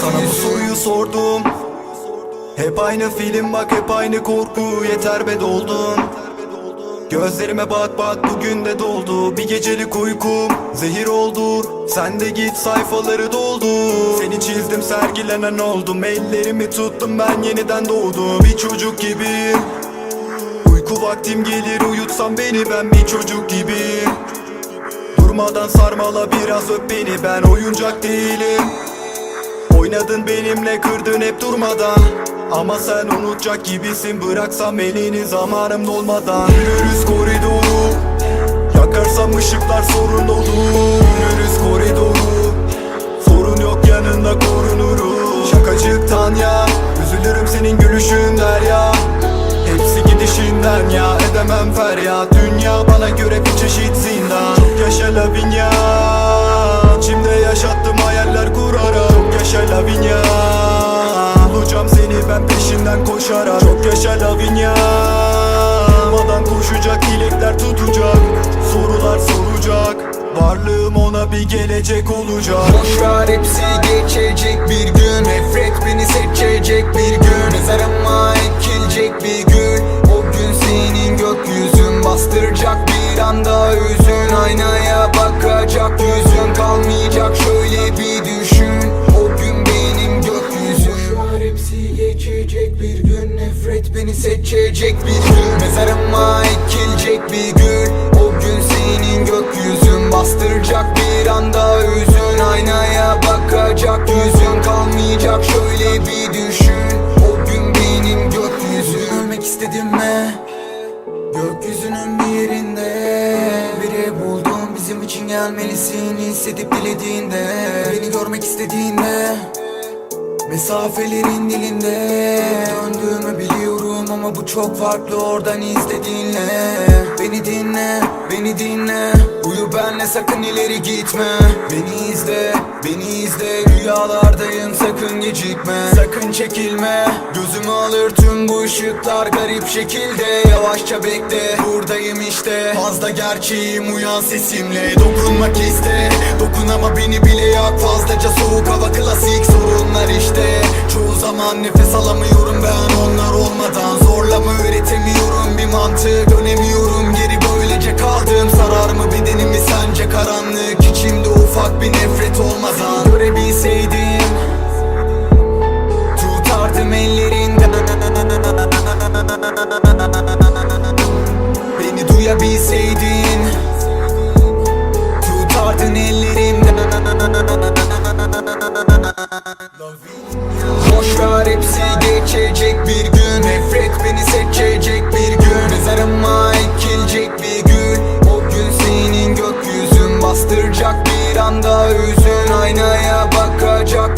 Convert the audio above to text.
sana bu gökyüzüm soruyu sordum. Hep aynı film bak hep aynı korku. Yeter be doldun Gözlerime bak bak bugün de doldu. Bir gecelik uykum zehir oldu. Sen de git sayfaları doldu. Seni çizdim sergilenen oldum. Ellerimi tuttum ben yeniden doğdum. Bir çocuk gibiyim vaktim gelir uyutsam beni ben bir çocuk gibiyim Durmadan sarmala biraz öp beni ben oyuncak değilim. Oynadın benimle kırdın hep durmadan. Ama sen unutacak gibisin Bıraksam elini zamanım dolmadan. Yürürüz koridoru Yakarsam ışıklar sorun olur. Yürürüz koridoru Sorun yok yanında korunuruz Şakacıktan ya Üzülürüm senin gülüşün ya Gidişinden ya Edemem feryat. Dünya bana göre bir çeşit zindan. Çok yaşa Lavinia İçimde yaşattım hayaller kurarak Çok yaşa Lavinia Bulacağım seni ben peşinden koşarak. Çok yaşa Lavinia Durmadan koşacak dilekler tutacak. Sorular soracak. Varlığım ona bir gelecek olacak. Boşver hepsi geçecek bir gün. Nefret beni seçecek bir gün. Mezarıma ekilecek bir gün bakacak yüzün Kalmayacak şöyle bir düşün. O gün benim gökyüzüm Boşver hepsi geçecek bir gün Nefret beni seçecek bir gün. Mezarıma ekilecek bir gün. O gün senin gökyüzün. Bastıracak bir anda hüzün Aynaya bakacak yüzün Kalmayacak şöyle bir düşün. O gün benim gökyüzüm. Ölmek istedim mi? Gökyüzünün gelmelisin Hissedip dilediğinde Beni görmek istediğinde Mesafelerin dilinde. Döndüğümü biliyorum ama bu çok farklı oradan izlediğinle. Beni dinle, beni dinle Uyu benle sakın ileri gitme. Beni izle, beni izle Rüyalardayım sakın gecikme. Sakın çekilme. Gözümü alır tüm bu ışıklar garip şekilde. Yavaşça bekle buradayım işte. Fazla gerçeğim uyan sesimle. Dokunmak iste. Dokun ama beni bile yak. Fazlaca soğuk hava klasik sorunlar işte. Çoğu zaman nefes alamıyorum ben onlar olmadan. Zorlama üretemiyorum bir mantık. Dönemiyorum geri böylece kaldım. Sarar mı bedenimi sence karanlık Beni duyabilseydin Tutardın ellerimden Boşver hepsi geçecek bir gün. Nefret beni seçecek bir gün. Mezarıma ekilecek bir gün. O gün senin gökyüzün. Bastıracak bir anda hüzün. Aynaya bakacak